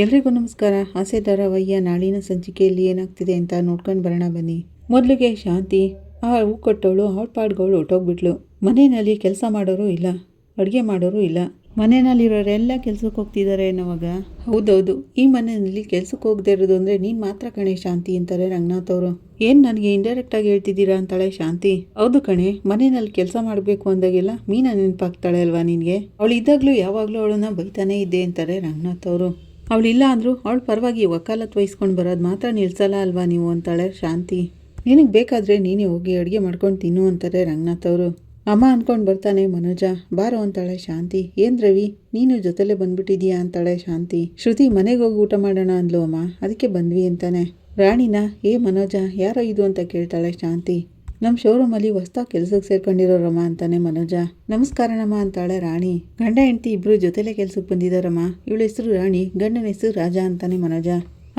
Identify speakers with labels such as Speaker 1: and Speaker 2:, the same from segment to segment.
Speaker 1: ಎಲ್ರಿಗೂ ನಮಸ್ಕಾರ. ಆಸೆ ಧಾರಾವಾಹಿಯ ನಾಳಿನ ಸಂಚಿಕೆಯಲ್ಲಿ ಏನಾಗ್ತಿದೆ ಅಂತ ನೋಡ್ಕೊಂಡು ಬರೋಣ ಬನ್ನಿ. ಮೊದಲಿಗೆ ಶಾಂತಿ, ಆ ಹೂ ಕೊಟ್ಟವಳು, ಹಾಟ್ ಪಾಡ್ಗಳು ಹೊಟ್ಟೋಗ್ಬಿಟ್ಲು ಮನೆಯಲ್ಲಿ ಕೆಲಸ ಮಾಡೋರು ಇಲ್ಲ, ಅಡುಗೆ ಮಾಡೋರು ಇಲ್ಲ. ಮನೆಯಲ್ಲಿರೋರೆಲ್ಲ ಕೆಲ್ಸಕ್ಕೆ ಹೋಗ್ತಿದ್ದಾರೆ ಅನ್ನೋವಾಗ. ಹೌದೌದು, ಈ ಮನೆಯಲ್ಲಿ ಕೆಲ್ಸಕ್ಕೆ ಹೋಗದೆ ಇರೋದು ಅಂದರೆ ನೀನು ಮಾತ್ರ ಕಣೆ ಶಾಂತಿ ಅಂತಾರೆ ರಂಗನಾಥ್ ಅವರು. ಏನು ನನಗೆ ಇಂಡೈರೆಕ್ಟಾಗಿ ಹೇಳ್ತಿದ್ದೀರಾ ಅಂತಾಳೆ ಶಾಂತಿ. ಹೌದು ಕಣೆ, ಮನೆಯಲ್ಲಿ ಕೆಲಸ ಮಾಡಬೇಕು ಅಂದಾಗೆಲ್ಲ ಮೀನ ನೆನಪಾಗ್ತಾಳೆ ಅಲ್ವಾ ನಿನಗೆ? ಅವಳು ಇದ್ದಾಗಲೂ ಯಾವಾಗಲೂ ಅವಳನ್ನ ಬೈತಾನೇ ಇದ್ದೆ ಅಂತಾರೆ ರಂಗನಾಥ್ ಅವರು. ಅವಳಿಲ್ಲ ಅಂದರೂ ಅವಳು ಪರವಾಗಿ ವಕಾಲತ್ ವಹಿಸ್ಕೊಂಡು ಬರೋದು ಮಾತ್ರ ನಿಲ್ಸಲ್ಲ ಅಲ್ವಾ ನೀವು ಅಂತಾಳೆ ಶಾಂತಿ. ನಿನಗೆ ಬೇಕಾದರೆ ನೀನೇ ಹೋಗಿ ಅಡುಗೆ ಮಾಡ್ಕೊಂಡು ತಿನ್ನು ಅಂತಾರೆ ರಂಗನಾಥ್ ಅವರು. ಅಮ್ಮ ಅಂದ್ಕೊಂಡು ಬರ್ತಾನೆ ಮನೋಜ. ಬಾರೋ ಅಂತಾಳೆ ಶಾಂತಿ. ಏನ್ ರವಿ? ನೀನು ಜೊತೆಲೆ ಬಂದ್ಬಿಟ್ಟಿದೀಯಾ ಅಂತಾಳೆ ಶಾಂತಿ. ಶ್ರುತಿ ಮನೆಗೆ ಹೋಗಿ ಊಟ ಮಾಡೋಣ ಅಂದ್ಲು ಅಮ್ಮ. ಅದಕ್ಕೆ ಬಂದ್ವಿ ಅಂತಾನೆ. ರಾಣಿನ? ಏ ಮನೋಜ, ಯಾರೋ ಇದು ಅಂತ ಕೇಳ್ತಾಳೆ ಶಾಂತಿ. ನಮ್ಮ ಶೋರೂಮಲ್ಲಿ ಹೊಸ್ದಾಗಿ ಕೆಲ್ಸಕ್ಕೆ ಸೇರ್ಕೊಂಡಿರೋರಮ್ಮ ಅಂತಾನೆ ಮನೋಜ. ನಮಸ್ಕಾರನಮ್ಮ ಅಂತಾಳೆ ರಾಣಿ. ಗಂಡ ಹೆಂಡತಿ ಇಬ್ರು ಜೊತೆಲೆ ಕೆಲ್ಸಕ್ಕೆ ಬಂದಿದಾರಮ್ಮ ಇವಳ ಹೆಸರು ರಾಣಿ, ಗಂಡನ ಹೆಸರು ರಾಜ ಅಂತಾನೆ ಮನೋಜ.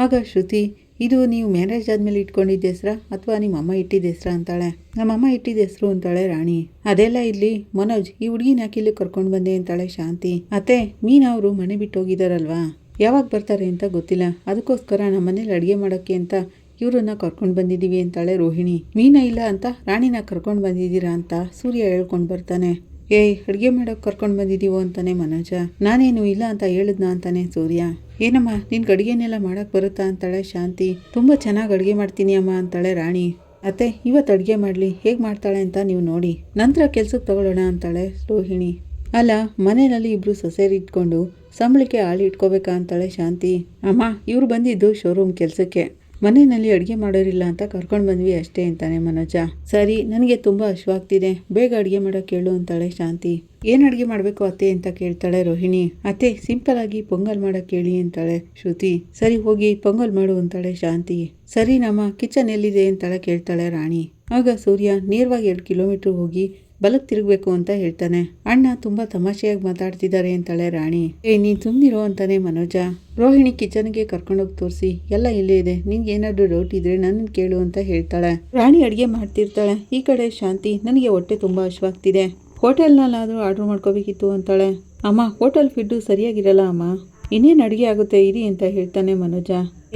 Speaker 1: ಆಗ ಶ್ರುತಿ, ಇದು ನೀವು ಮ್ಯಾರೇಜ್ ಆದ್ಮೇಲೆ ಇಟ್ಕೊಂಡಿದ್ದ ಹೆಸ್ರಾ ಅಥವಾ ನಿಮ್ಮ ಅಮ್ಮ ಇಟ್ಟಿದ್ದ ಹೆಸ್ರಾ ಅಂತಾಳೆ. ನಮ್ಮಮ್ಮ ಇಟ್ಟಿದ್ದ ಹೆಸರು ಅಂತಾಳೆ ರಾಣಿ. ಅದೆಲ್ಲ ಇಲ್ಲಿ ಮನೋಜ್, ಈ ಹುಡುಗಿನ ಯಾಕೆ ಇಲ್ಲಿ ಕರ್ಕೊಂಡು ಬಂದೆ ಅಂತಾಳೆ ಶಾಂತಿ. ಅತ್ತೆ, ಮೀನಾ ಅವರು ಮನೆ ಬಿಟ್ಟು ಹೋಗಿದಾರಲ್ವಾ ಯಾವಾಗ ಬರ್ತಾರೆ ಅಂತ ಗೊತ್ತಿಲ್ಲ. ಅದಕ್ಕೋಸ್ಕರ ನಮ್ಮ ಮನೇಲಿ ಅಡುಗೆ ಮಾಡೋಕ್ಕೆ ಅಂತ ಇವ್ರನ್ನ ಕರ್ಕೊಂಡು ಬಂದಿದ್ದೀವಿ ಅಂತಾಳೆ ರೋಹಿಣಿ. ಮೀನ ಇಲ್ಲ ಅಂತ? ರಾಣಿನ ಕರ್ಕೊಂಡು ಬಂದಿದ್ದೀರಾ ಅಂತ ಸೂರ್ಯ ಹೇಳ್ಕೊಂಡು ಬರ್ತಾನೆ. ಏಯ್, ಅಡುಗೆ ಮಾಡೋಕೆ ಕರ್ಕೊಂಡು ಬಂದಿದ್ದೀವೋ ಅಂತಾನೆ ಮನೋಜ. ನಾನೇನು ಇಲ್ಲ ಅಂತ ಹೇಳಿದ್ನ ಅಂತಾನೆ ಸೂರ್ಯ. ಏನಮ್ಮ ನಿನ್ಗೆ ಅಡುಗೆನೆಲ್ಲ ಮಾಡೋಕ್ಕೆ ಬರುತ್ತಾ? ಅಂತಾಳೆ ಶಾಂತಿ. ತುಂಬ ಚೆನ್ನಾಗಿ ಅಡುಗೆ ಮಾಡ್ತೀನಿ ಅಮ್ಮ, ಅಂತಾಳೆ ರಾಣಿ. ಅತ್ತೆ ಇವತ್ತು ಅಡುಗೆ ಮಾಡಲಿ. ಹೇಗೆ ಮಾಡ್ತಾಳೆ ಅಂತ ನೀವು ನೋಡಿ. ನಂತರ ಕೆಲ್ಸಕ್ಕೆ ತಗೊಳ್ಳೋಣ, ಅಂತಾಳೆ ರೋಹಿಣಿ. ಅಲ್ಲ, ಮನೆಯಲ್ಲಿ ಇಬ್ರು ಸೊಸೇರಿ ಇಟ್ಕೊಂಡು ಸಂಬಳಕ್ಕೆ ಆಳು ಇಟ್ಕೋಬೇಕಾ? ಅಂತಾಳೆ ಶಾಂತಿ. ಅಮ್ಮ, ಇವ್ರು ಬಂದಿದ್ದು ಶೋರೂಮ್ ಕೆಲಸಕ್ಕೆ. ಮನೆಯಲ್ಲಿ ಅಡುಗೆ ಮಾಡೋರಿಲ್ಲ ಅಂತ ಕರ್ಕೊಂಡು ಬಂದ್ವಿ ಅಷ್ಟೇ ಅಂತಾನೆ ಮನೋಜ. ಸರಿ, ನನಗೆ ತುಂಬ ಹಶ್ವಾಗ್ತಿದೆ ಬೇಗ ಅಡುಗೆ ಮಾಡೋಕ್ಕೆ ಹೇಳು ಅಂತಾಳೆ ಶಾಂತಿ. ಏನು ಅಡುಗೆ ಮಾಡಬೇಕು ಅತ್ತೆ ಅಂತ ಕೇಳ್ತಾಳೆ ರೋಹಿಣಿ. ಅತ್ತೆ, ಸಿಂಪಲ್ ಆಗಿ ಪೊಂಗಲ್ ಮಾಡೋಕ್ಕೆ ಹೇಳಿ ಅಂತಾಳೆ ಶ್ರುತಿ. ಸರಿ, ಹೋಗಿ ಪೊಂಗಲ್ ಮಾಡು ಅಂತಾಳೆ ಶಾಂತಿ. ಸರಿ, ನಮ್ಮ ಕಿಚನ್ ಎಲ್ಲಿದೆ ಅಂತಾಳೆ ಕೇಳ್ತಾಳೆ ರಾಣಿ. ಆಗ ಸೂರ್ಯ ನೇರವಾಗಿ ಎರಡು ಕಿಲೋಮೀಟ್ರ್ ಹೋಗಿ ಬಲಕ್ಕೆ ತಿರುಗಬೇಕು ಅಂತ ಹೇಳ್ತಾನೆ. ಅಣ್ಣ ತುಂಬಾ ತಮಾಷೆಯಾಗಿ ಮಾತಾಡ್ತಿದ್ದಾರೆ ಅಂತಾಳೆ ರಾಣಿ. ಏ, ನೀನು ಸುಮ್ಮನಿರೋ ಅಂತಾನೆ ಮನೋಜ. ರೋಹಿಣಿ ಕಿಚನ್ಗೆ ಕರ್ಕೊಂಡೋಗಿ ತೋರಿಸಿ. ಎಲ್ಲ ಇಲ್ಲೇ ಇದೆ. ನಿನ್ಗೆ ಏನಾದರೂ ಡೌಟ್ ಇದ್ರೆ ನನ್ನ ಕೇಳು ಅಂತ ಹೇಳ್ತಾಳೆ. ರಾಣಿ ಅಡುಗೆ ಮಾಡ್ತಿರ್ತಾಳೆ. ಈ ಕಡೆ ಶಾಂತಿ, ನನಗೆ ಹೊಟ್ಟೆ ತುಂಬಾ ಹಶ್ವಾಗ್ತಿದೆ. ಹೋಟೆಲ್ನಲ್ಲಾದರೂ ಆರ್ಡ್ರ್ ಮಾಡ್ಕೋಬೇಕಿತ್ತು ಅಂತಾಳೆ. ಅಮ್ಮ, ಹೋಟೆಲ್ ಫುಡ್ಡು ಸರಿಯಾಗಿರಲ್ಲ, ಅಮ್ಮ? ಇನ್ನೇನು ಅಡುಗೆ ಆಗುತ್ತೆ? ಇರಿ ಅಂತ ಹೇಳ್ತಾನೆ ಮನೋಜ.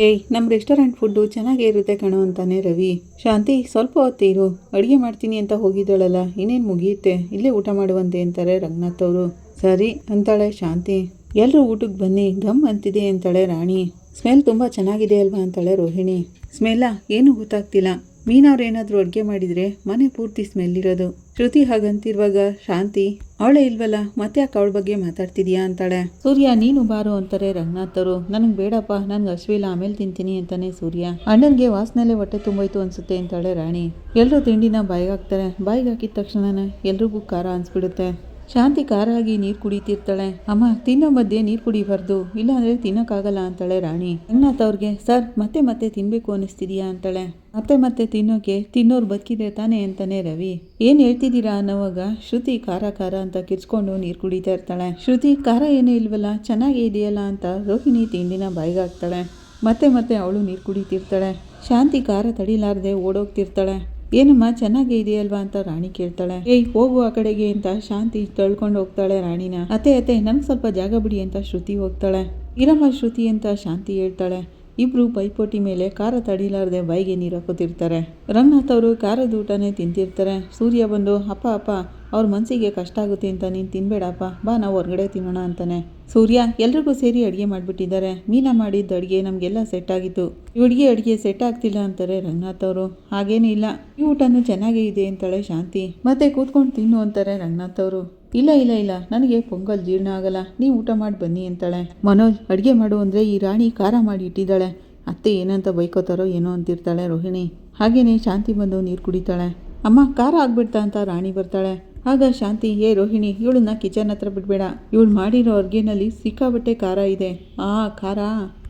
Speaker 1: ಏಯ್ ನಮ್ಮ ರೆಸ್ಟೋರೆಂಟ್ ಫುಡ್ಡು ಚೆನ್ನಾಗೇ ಇರುತ್ತೆ ಕಣೋ ಅಂತಾನೆ ರವಿ. ಶಾಂತಿ, ಸ್ವಲ್ಪ ಹೊತ್ತು ಇರು. ಅಡುಗೆ ಮಾಡ್ತೀನಿ ಅಂತ ಹೋಗಿದ್ದಾಳಲ್ಲ, ಇನ್ನೇನು ಮುಗಿಯುತ್ತೆ? ಇಲ್ಲೇ ಊಟ ಮಾಡುವಂತೆ ಅಂತಾರೆ ರಂಗನಾಥ್ ಅವರು. ಸರಿ, ಅಂತಾಳೆ ಶಾಂತಿ. ಎಲ್ಲರೂ ಊಟಕ್ಕೆ ಬನ್ನಿ, ಗಮ್ ಅಂತಿದೆ ಅಂತಾಳೆ ರಾಣಿ. ಸ್ಮೆಲ್ ತುಂಬ ಚೆನ್ನಾಗಿದೆ ಅಲ್ವಾ ಅಂತಾಳೆ ರೋಹಿಣಿ. ಸ್ಮೆಲ್ಲ, ಏನೂ ಗೊತ್ತಾಗ್ತಿಲ್ಲ. ಮೀನವ್ರು ಏನಾದರೂ ಅಡುಗೆ ಮಾಡಿದರೆ ಮನೆ ಪೂರ್ತಿ ಸ್ಮೆಲ್ ಇರೋದು. ಶ್ರುತಿ ಹಾಗಂತಿರುವಾಗ, ಶಾಂತಿ, ಅವಳೇ ಇಲ್ವಲ್ಲ? ಮತ್ತೆ ಯಾಕೆ ಅವಳ ಬಗ್ಗೆ ಮಾತಾಡ್ತಿದ್ಯಾ? ಅಂತಾಳೆ. ಸೂರ್ಯ, ನೀನು ಬಾರು ಅಂತಾರೆ ರಂಗನಾಥರು. ನನಗೆ ಬೇಡಪ್ಪ ನನ್ಗೆ ಹಶ್ವಿಲ್ಲ ಆಮೇಲೆ ತಿಂತೀನಿ ಅಂತಾನೆ ಸೂರ್ಯ. ಅಣ್ಣನಿಗೆ ವಾಸನೆಲೆ ಹೊಟ್ಟೆ ತುಂಬೋಯ್ತು ಅನ್ಸುತ್ತೆ ಅಂತಾಳೆ ರಾಣಿ. ಎಲ್ಲರೂ ತಿಂಡಿನ ಬಾಯಿಗೆ ಹಾಕ್ತಾರೆ. ಬಾಯಿಗೆ ಹಾಕಿದ ತಕ್ಷಣನೇ ಎಲ್ರಿಗೂ ಖಾರ ಅನ್ಸ್ಬಿಡುತ್ತೆ. ಶಾಂತಿ ಕಾರಾಗಿ ನೀರು ಕುಡಿತಿರ್ತಾಳೆ. ಅಮ್ಮ, ತಿನ್ನೋ ಮಧ್ಯೆ ನೀರು ಕುಡಿಬಾರ್ದು. ಇಲ್ಲಾಂದ್ರೆ ತಿನ್ನೋಕ್ಕಾಗಲ್ಲ ಅಂತಾಳೆ ರಾಣಿ. ರಂಗನಾಥ್ ಅವ್ರಿಗೆ ಸರ್, ಮತ್ತೆ ಮತ್ತೆ ತಿನ್ಬೇಕು ಅನಿಸ್ತಿದೀಯಾ ಅಂತಾಳೆ. ಮತ್ತೆ ಮತ್ತೆ ತಿನ್ನೋಕೆ ತಿನ್ನೋರು ಬದುಕಿದೆ ತಾನೇ ಅಂತಾನೆ ರವಿ. ಏನ್ ಹೇಳ್ತಿದ್ದೀರಾ ಅನ್ನೋವಾಗ ಶ್ರುತಿ ಖಾರ ಖಾರ ಅಂತ ಕಿರ್ಚ್ಕೊಂಡು ನೀರು ಕುಡಿತಾ ಇರ್ತಾಳೆ. ಶ್ರುತಿ, ಖಾರ ಏನೂ ಇಲ್ವಲ್ಲ, ಚೆನ್ನಾಗೇ ಇದೆಯಲ್ಲ ಅಂತ ರೋಹಿಣಿ ತಿಂಡಿನ ಬಾಯಿಗೆ ಹಾಕ್ತಾಳೆ ಮತ್ತೆ ಮತ್ತೆ ಅವಳು ನೀರು ಕುಡಿತಿರ್ತಾಳೆ. ಶಾಂತಿ ಖಾರ ತಡಿಲಾರದೆ ಓಡೋಗ್ತಿರ್ತಾಳೆ. ಏನಮ್ಮ, ಚೆನ್ನಾಗೇ ಇದೆಯಲ್ವಾ ಅಂತ ರಾಣಿ ಕೇಳ್ತಾಳೆ. ಏಯ್, ಹೋಗು ಆ ಕಡೆಗೆ ಅಂತ ಶಾಂತಿ ತಳ್ಕೊಂಡು ಹೋಗ್ತಾಳೆ ರಾಣಿನ. ಅತ್ತೆ ಅತ್ತೆ, ನನ್ಗೆ ಸ್ವಲ್ಪ ಜಾಗ ಬಿಡಿ ಅಂತ ಶ್ರುತಿ ಹೋಗ್ತಾಳೆ. ಇರಮ್ಮ ಶ್ರುತಿ ಅಂತ ಶಾಂತಿ ಹೇಳ್ತಾಳೆ. ಇಬ್ರು ಪೈಪೋಟಿ ಮೇಲೆ ಖಾರ ತಡಿಲಾರದೆ ಬಾಯಿಗೆ ನೀರು ಹಾಕೋತಿರ್ತಾರೆ. ರಂಗನಾಥ್ ಅವರು ಖಾರದ ಊಟನೇ ತಿಂತಿರ್ತಾರೆ. ಸೂರ್ಯ ಬಂದು, ಅಪ್ಪ ಅಪ್ಪ ಅವ್ರ ಮನಸ್ಸಿಗೆ ಕಷ್ಟ ಆಗುತ್ತೆ ಅಂತ ನೀನು ತಿನ್ಬೇಡಪ್ಪ. ಬಾ, ನಾವು ಹೊರಗಡೆ ತಿನ್ನೋಣ ಅಂತಾನೆ. ಸೂರ್ಯ, ಎಲ್ರಿಗೂ ಸೇರಿ ಅಡುಗೆ ಮಾಡಿಬಿಟ್ಟಿದ್ದಾರೆ. ಮೀನಾ ಮಾಡಿದ್ದ ಅಡುಗೆ ನಮಗೆಲ್ಲ ಸೆಟ್ ಆಗಿತ್ತು. ಹುಡುಗಿ ಅಡುಗೆ ಸೆಟ್ ಆಗ್ತಿಲ್ಲ ಅಂತಾರೆ ರಂಗನಾಥ್ ಅವರು. ಹಾಗೇನೂ ಇಲ್ಲ. ಈ ಊಟನೂ ಚೆನ್ನಾಗೇ ಇದೆ ಅಂತಾಳೆ ಶಾಂತಿ. ಮತ್ತೆ ಕೂತ್ಕೊಂಡು ತಿನ್ನು ಅಂತಾರೆ ರಂಗನಾಥ್ ಅವರು. ಇಲ್ಲ ಇಲ್ಲ ಇಲ್ಲ. ನನಗೆ ಪೊಂಗಲ್ ಜೀರ್ಣ ಆಗಲ್ಲ. ನೀವು ಊಟ ಮಾಡಿ ಬನ್ನಿ ಅಂತಾಳೆ. ಮನೋಜ್, ಅಡುಗೆ ಮಾಡು ಅಂದರೆ ಈ ರಾಣಿ ಖಾರ ಮಾಡಿ ಇಟ್ಟಿದ್ದಾಳೆ. ಅತ್ತೆ ಏನಂತ ಬೈಕೋತಾರೋ ಏನೋ ಅಂತಿರ್ತಾಳೆ ರೋಹಿಣಿ. ಹಾಗೇನೆ ಶಾಂತಿ ಬಂದು ನೀರು ಕುಡಿತಾಳೆ. ಅಮ್ಮ, ಖಾರ ಆಗ್ಬಿಡ್ತಾ ಅಂತ ರಾಣಿ ಬರ್ತಾಳೆ. ಆಗ ಶಾಂತಿ, ಏ ರೋಹಿಣಿ ಇವಳನ್ನ ಕಿಚನ್ ಹತ್ರ ಬಿಡಬೇಡ. ಇವಳು ಮಾಡಿರೋ ಅರ್ಗೆನಲ್ಲಿ ಸಿಕ್ಕಾಬಟ್ಟೆ ಖಾರ ಇದೆ. ಆ, ಖಾರ?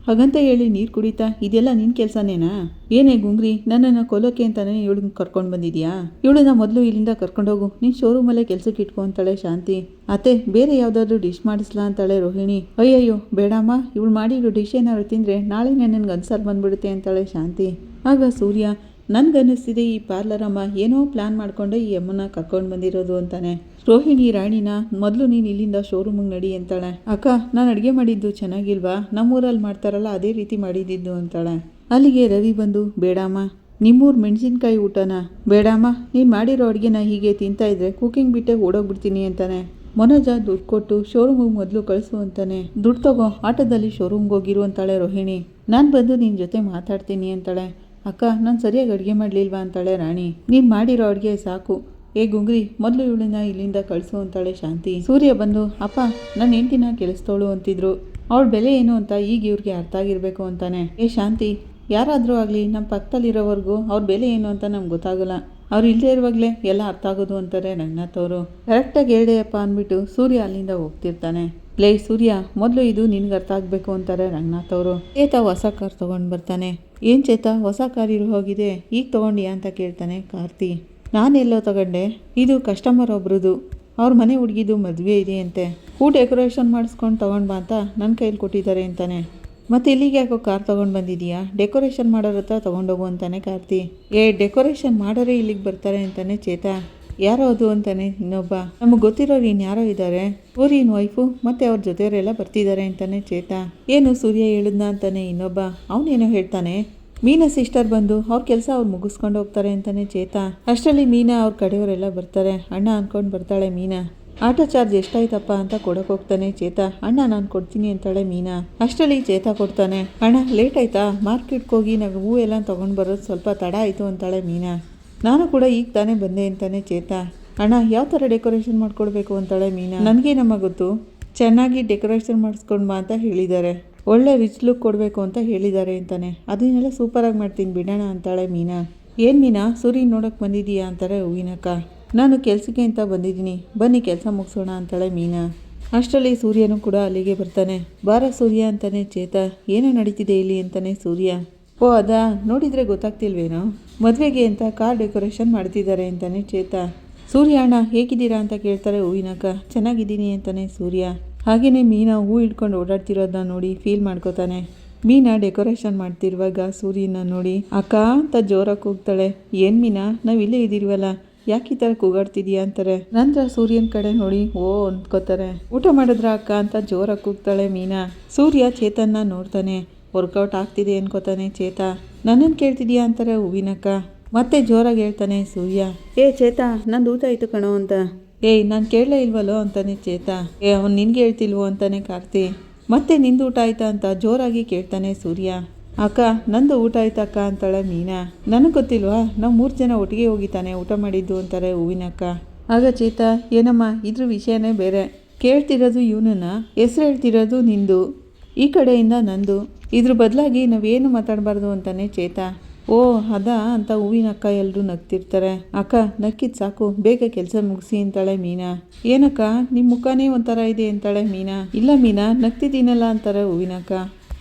Speaker 1: ಹಾಗಂತ ಹೇಳಿ ನೀರು ಕುಡಿತಾ, ಇದೆಲ್ಲ ನಿನ್ನ ಕೆಲಸನೇನಾ? ಏನೇ ಗುಂಗ್ರಿ, ನನ್ನನ್ನು ಕೊಲ್ಲೋಕೆ ಅಂತಾನೆ ಇವಳನ್ನ ಕರ್ಕೊಂಡು ಬಂದಿದ್ಯಾ? ಇವಳನ್ನ ಮೊದಲು ಇಲ್ಲಿಂದ ಕರ್ಕೊಂಡೋಗು ನೀನು ಶೋರೂಮಲ್ಲೇ ಕೆಲಸಕ್ಕೆ ಇಟ್ಕೊ ಅಂತಾಳೆ ಶಾಂತಿ. ಅತ್ತೆ, ಬೇರೆ ಯಾವುದಾದ್ರೂ ಡಿಶ್ ಮಾಡಿಸ್ಲಾ ಅಂತಾಳೆ ರೋಹಿಣಿ. ಅಯ್ಯಯ್ಯೋ, ಬೇಡಮ್ಮ, ಇವಳು ಮಾಡಿರೋ ಡಿಶ್ ಏನಾದ್ರು ತಿಂದರೆ ನಾಳೆ ನನಗೆ ಅನ್ಸರ್ ಬಂದ್ಬಿಡುತ್ತೆ ಅಂತಾಳೆ ಶಾಂತಿ. ಆಗ ಸೂರ್ಯ ನನ್ಗನ್ನಿಸ್ತಿದೆ ಈ ಪಾರ್ಲರಮ್ಮ ಏನೋ ಪ್ಲಾನ್ ಮಾಡ್ಕೊಂಡೆ ಈ ಅಮ್ಮನ ಕರ್ಕೊಂಡು ಬಂದಿರೋದು ಅಂತಾನೆ. ರೋಹಿಣಿ ರಾಣಿನ, ಮೊದಲು ನೀನು ಇಲ್ಲಿಂದ ಶೋರೂಮಿಗೆ ನಡಿ ಅಂತಾಳೆ. ಅಕ್ಕ, ನಾನು ಅಡುಗೆ ಮಾಡಿದ್ದು ಚೆನ್ನಾಗಿಲ್ವಾ? ನಮ್ಮೂರಲ್ಲಿ ಮಾಡ್ತಾರಲ್ಲ, ಅದೇ ರೀತಿ ಮಾಡಿದ್ದಿದ್ದು ಅಂತಾಳೆ. ಅಲ್ಲಿಗೆ ರವಿ ಬಂದು, ಬೇಡಮ್ಮ, ನಿಮ್ಮೂರು ಮೆಣಸಿನ್ಕಾಯಿ ಊಟನ? ಬೇಡಮ್ಮ, ನೀನು ಮಾಡಿರೋ ಅಡುಗೆನ ಹೀಗೆ ತಿಂತಾ ಇದ್ರೆ ಕುಕಿಂಗ್ ಬಿಟ್ಟೆ ಓಡೋಗ್ಬಿಡ್ತೀನಿ ಅಂತಾನೆ. ಮನೋಜ ದುಡ್ಡು ಕೊಟ್ಟು ಶೋರೂಮಿಗೆ ಮೊದಲು ಕಳಿಸು ಅಂತಾನೆ. ದುಡ್ಡು ತಗೋ, ಆಟೋದಲ್ಲಿ ಶೋರೂಮ್ಗೆ ಹೋಗಿರು ಅಂತಾಳೆ ರೋಹಿಣಿ. ನಾನು ಬಂದು ನಿನ್ನ ಜೊತೆ ಮಾತಾಡ್ತೀನಿ ಅಂತಾಳೆ. ಅಕ್ಕ, ನಾನು ಸರಿಯಾಗಿ ಅಡುಗೆ ಮಾಡಲಿಲ್ವಾ ಅಂತಾಳೆ ರಾಣಿ. ನೀನು ಮಾಡಿರೋ ಅಡುಗೆ ಸಾಕು. ಏ ಗುಂಗ್ರಿ, ಮೊದಲು ಇವಳನ್ನ ಇಲ್ಲಿಂದ ಕಳಿಸು ಅಂತಾಳೆ ಶಾಂತಿ. ಸೂರ್ಯ ಬಂದು, ಅಪ್ಪ ನನ್ನ ಹೆಂಡ್ತಿನ ಕೆಲಸದೋಳು ಅಂತಿದ್ರು. ಅವಳ ಬೆಲೆ ಏನು ಅಂತ ಈಗ ಇವ್ರಿಗೆ ಅರ್ಥ ಆಗಿರಬೇಕು ಅಂತಾನೆ. ಏ ಶಾಂತಿ, ಯಾರಾದರೂ ಆಗಲಿ ನಮ್ಮ ಪಕ್ಕದಲ್ಲಿರೋವರೆಗೂ ಅವ್ರ ಬೆಲೆ ಏನು ಅಂತ ನಮ್ಗೆ ಗೊತ್ತಾಗಲ್ಲ. ಅವ್ರು ಇಲ್ಲದೇ ಇರುವಾಗಲೇ ಎಲ್ಲ ಅರ್ಥ ಆಗೋದು ಅಂತಾರೆ ರಂಗನಾಥ್ ಅವರು. ಕರೆಕ್ಟಾಗಿ ಹೇಳಿದೆಯಪ್ಪ ಅಂದ್ಬಿಟ್ಟು ಸೂರ್ಯ ಅಲ್ಲಿಂದ ಹೋಗ್ತಿರ್ತಾನೆ. ಲೇ ಸೂರ್ಯ, ಮೊದಲು ಇದು ನಿನ್ಗೆ ಅರ್ಥ ಆಗಬೇಕು ಅಂತಾರೆ ರಂಗನಾಥ್ ಅವರು. ಚೇತ ಹೊಸ ಕಾರ್ ತೊಗೊಂಡು ಬರ್ತಾನೆ. ಏನು ಚೇತ, ಹೊಸ ಕಾರ್ ಇರು ಹೋಗಿದೆ, ಈಗ ತೊಗೊಂಡಿಯ ಅಂತ ಕೇಳ್ತಾನೆ ಕಾರ್ತಿ. ನಾನೆಲ್ಲೋ ತಗೊಂಡೆ, ಇದು ಕಸ್ಟಮರ್ ಒಬ್ರದ್ದು ಅವ್ರ ಮನೆ ಹುಡುಗಿದು ಮದುವೆ ಇದೆಯಂತೆ ಹೂ ಡೆಕೋರೇಷನ್ ಮಾಡಿಸ್ಕೊಂಡು ತೊಗೊಂಡು ಬಾ ಅಂತ ನನ್ನ ಕೈಯಲ್ಲಿ ಕೊಟ್ಟಿದ್ದಾರೆ ಅಂತಾನೆ. ಮತ್ತೆ ಇಲ್ಲಿಗೆ ಯಾಕೋ ಕಾರ್ ತೊಗೊಂಡು ಬಂದಿದೀಯಾ? ಡೆಕೋರೇಷನ್ ಮಾಡೋರ ಹತ್ರ ತೊಗೊಂಡೋಗು ಅಂತಾನೆ ಕಾರ್ತಿ. ಏ ಡೆಕೋರೇಷನ್ ಮಾಡೋರೇ ಇಲ್ಲಿಗೆ ಬರ್ತಾರೆ ಅಂತಾನೆ ಚೇತಾ. ಯಾರೋ ಅದು ಅಂತಾನೆ, ಇನ್ನೊಬ್ಬ. ನಮಗೆ ಗೊತ್ತಿರೋರು ಇನ್ಯಾರೋ ಇದ್ದಾರೆ ಊರಿನ ವೈಫು, ಮತ್ತೆ ಅವ್ರ ಜೊತೆಯವರೆಲ್ಲ ಬರ್ತಿದ್ದಾರೆ ಅಂತಾನೆ ಚೇತ. ಏನು ಸೂರ್ಯ ಹೇಳಿದ್ನ ಅಂತಾನೆ ಇನ್ನೊಬ್ಬ. ಅವನೇನೋ ಹೇಳ್ತಾನೆ, ಮೀನಾ ಸಿಸ್ಟರ್ ಬಂದು ಅವ್ರ ಕೆಲಸ ಅವ್ರು ಮುಗಿಸ್ಕೊಂಡು ಹೋಗ್ತಾರೆ ಅಂತಾನೆ ಚೇತ. ಅಷ್ಟರಲ್ಲಿ ಮೀನಾ ಅವ್ರ ಕಡೆಯವರೆಲ್ಲ ಬರ್ತಾರೆ. ಅಣ್ಣ ಅನ್ಕೊಂಡು ಬರ್ತಾಳೆ ಮೀನಾ. ಆಟೋ ಚಾರ್ಜ್ ಎಷ್ಟಾಯ್ತಪ್ಪ ಅಂತ ಕೊಡಕ್ ಹೋಗ್ತಾನೆ ಚೇತ. ಅಣ್ಣ ನಾನು ಕೊಡ್ತೀನಿ ಅಂತಾಳೆ ಮೀನಾ. ಅಷ್ಟರಲ್ಲಿ ಚೇತ ಕೊಡ್ತಾನೆ, ಅಣ್ಣ ಲೇಟ್ ಆಯ್ತಾ? ಮಾರ್ಕೆಟ್ಗೆ ಹೋಗಿ ನಾವು ಎಲ್ಲ ತೊಗೊಂಡು ಬರೋದು ಸ್ವಲ್ಪ ತಡ ಆಯಿತು ಅಂತಾಳೆ ಮೀನಾ. ನಾನು ಕೂಡ ಈಗ ತಾನೇ ಬಂದೆ ಅಂತಾನೆ ಚೇತಾ. ಅಣ್ಣ, ಯಾವ ಥರ ಡೆಕೋರೇಷನ್ ಮಾಡ್ಕೊಡ್ಬೇಕು ಅಂತಾಳೆ ಮೀನಾ. ನನಗೇನಮ್ಮ ಗೊತ್ತು. ಚೆನ್ನಾಗಿ ಡೆಕೋರೇಷನ್ ಮಾಡಿಸ್ಕೊಂಡು ಬಾ ಅಂತ ಹೇಳಿದ್ದಾರೆ. ಒಳ್ಳೆ ರಿಚ್ ಲುಕ್ ಕೊಡಬೇಕು ಅಂತ ಹೇಳಿದ್ದಾರೆ ಅಂತಾನೆ. ಅದನ್ನೆಲ್ಲ ಸೂಪರಾಗಿ ಮಾಡ್ತೀನಿ ಬಿಡೋಣ ಅಂತಾಳೆ ಮೀನಾ. ಏನು ಮೀನಾ, ಸೂರಿ ನೋಡೋಕೆ ಬಂದಿದ್ದೀಯಾ ಅಂತಾರೆ ಹೂವಿನಕ್ಕ. ನಾನು ಕೆಲಸಕ್ಕೆ ಅಂತ ಬಂದಿದ್ದೀನಿ. ಬನ್ನಿ ಕೆಲಸ ಮುಗಿಸೋಣ ಅಂತಾಳೆ ಮೀನಾ. ಅಷ್ಟರಲ್ಲಿ ಸೂರ್ಯನೂ ಕೂಡ ಅಲ್ಲಿಗೆ ಬರ್ತಾನೆ. ಬಾರ ಸೂರ್ಯ ಅಂತಾನೆ ಚೇತ. ಏನೋ ನಡೀತಿದೆ ಇಲ್ಲಿ ಅಂತಾನೆ ಸೂರ್ಯ. ಓ, ಅದಾ? ನೋಡಿದರೆ ಗೊತ್ತಾಗ್ತಿಲ್ವೇನೋ? ಮದುವೆಗೆ ಅಂತ ಕಾರ್ ಡೆಕೋರೇಷನ್ ಮಾಡ್ತಿದ್ದಾರೆ ಅಂತಾನೆ ಚೇತ. ಸೂರ್ಯ, ಅಣ್ಣ, ಹೇಗಿದ್ದೀರಾ? ಅಂತ ಕೇಳ್ತಾರೆ ಹೂವಿನಕ್ಕ ಚೆನ್ನಾಗಿದ್ದೀನಿ ಅಂತಾನೆ ಸೂರ್ಯ. ಹಾಗೇನೆ ಮೀನಾ ಹೂ ಹಿಡ್ಕೊಂಡು ಓಡಾಡ್ತಿರೋದನ್ನ ನೋಡಿ ಫೀಲ್ ಮಾಡ್ಕೋತಾನೆ. ಮೀನಾ ಡೆಕೋರೇಷನ್ ಮಾಡ್ತಿರುವಾಗ ಸೂರ್ಯನ ನೋಡಿ, ಅಕ್ಕ, ಅಂತ ಜೋರಾಗಿ ಕೂಗ್ತಾಳೆ. ಏನು ಮೀನಾ? ನಾವು ಇಲ್ಲೇ ಇದ್ದೀರಿವಲ್ಲ ಯಾಕೆ ಈ ಥರ ಕೂಗಾಡ್ತಿದ್ಯಾ? ಅಂತಾರೆ. ನಂತರ ಸೂರ್ಯನ ಕಡೆ ನೋಡಿ, ಓ, ಅಂದ್ಕೋತಾರೆ. ಊಟ ಮಾಡಿದ್ರ ಅಕ್ಕ? ಅಂತ ಜೋರಾಗಿ ಕೂಗ್ತಾಳೆ ಮೀನಾ. ಸೂರ್ಯ ಚೇತನ್ನ ನೋಡ್ತಾನೆ. ವರ್ಕೌಟ್ ಆಗ್ತಿದೆ ಅನ್ಕೋತಾನೆ ಚೇತ. ನನ್ನನ್ನು ಕೇಳ್ತಿದ್ಯಾ ಅಂತಾರೆ ಹೂವಿನಕ್ಕ. ಮತ್ತೆ ಜೋರಾಗಿ ಹೇಳ್ತಾನೆ ಸೂರ್ಯ. ಏ ಚೇತ ನಂದು ಊಟ ಆಯ್ತು ಕಣೋ ಅಂತ. ಏಯ್ ನಾನು ಕೇಳಲೇ ಇಲ್ವಲ್ಲೋ ಅಂತಾನೆ ಚೇತ. ಏ ಅವ್ನು ನಿನ್ಗೆ ಹೇಳ್ತಿಲ್ವೋ ಅಂತಾನೆ ಕಾರ್ತಿ. ಮತ್ತೆ ನಿಂದು ಊಟ ಆಯ್ತಾ ಅಂತ ಜೋರಾಗಿ ಕೇಳ್ತಾನೆ ಸೂರ್ಯ. ಅಕ್ಕ ನಂದು ಊಟ ಆಯ್ತಾ ಅಕ್ಕ ಅಂತಾಳೆ ಮೀನಾ. ನನಗೆ ಗೊತ್ತಿಲ್ವಾ ನಾವು ಮೂರು ಜನ ಒಟ್ಟಿಗೆ ಹೋಗಿತಾನೆ ಊಟ ಮಾಡಿದ್ದು ಅಂತಾರೆ ಹೂವಿನಕ್ಕ. ಆಗ ಚೇತ ಏನಮ್ಮ ಇದ್ರ ವಿಷಯನೇ ಬೇರೆ. ಕೇಳ್ತಿರೋದು ಇವನನ್ನ ಹೆಸ್ರು ಹೇಳ್ತಿರೋದು ನಿಂದು. ಈ ಕಡೆಯಿಂದ ನಂದು, ಇದ್ರ ಬದಲಾಗಿ ನಾವೇನು ಮಾತಾಡಬಾರ್ದು ಅಂತಾನೆ ಚೇತ. ಓ, ಅದಾ ಅಂತ ಹೂವಿನ ಅಕ್ಕ ಎಲ್ಲರೂ ನಗ್ತಿರ್ತಾರೆ. ಅಕ್ಕ, ನಕ್ಕಿದ್ ಸಾಕು, ಬೇಗ ಕೆಲಸ ಮುಗಿಸಿ ಅಂತಾಳೆ ಮೀನಾ. ಏನಕ್ಕ ನಿಮ್ಮ ಮುಖನೇ ಒಂಥರ ಇದೆ ಅಂತಾಳೆ ಮೀನಾ. ಇಲ್ಲ ಮೀನಾ, ನಗ್ತಿದ್ದೀನಲ್ಲ ಅಂತಾರೆ ಹೂವಿನಕ್ಕ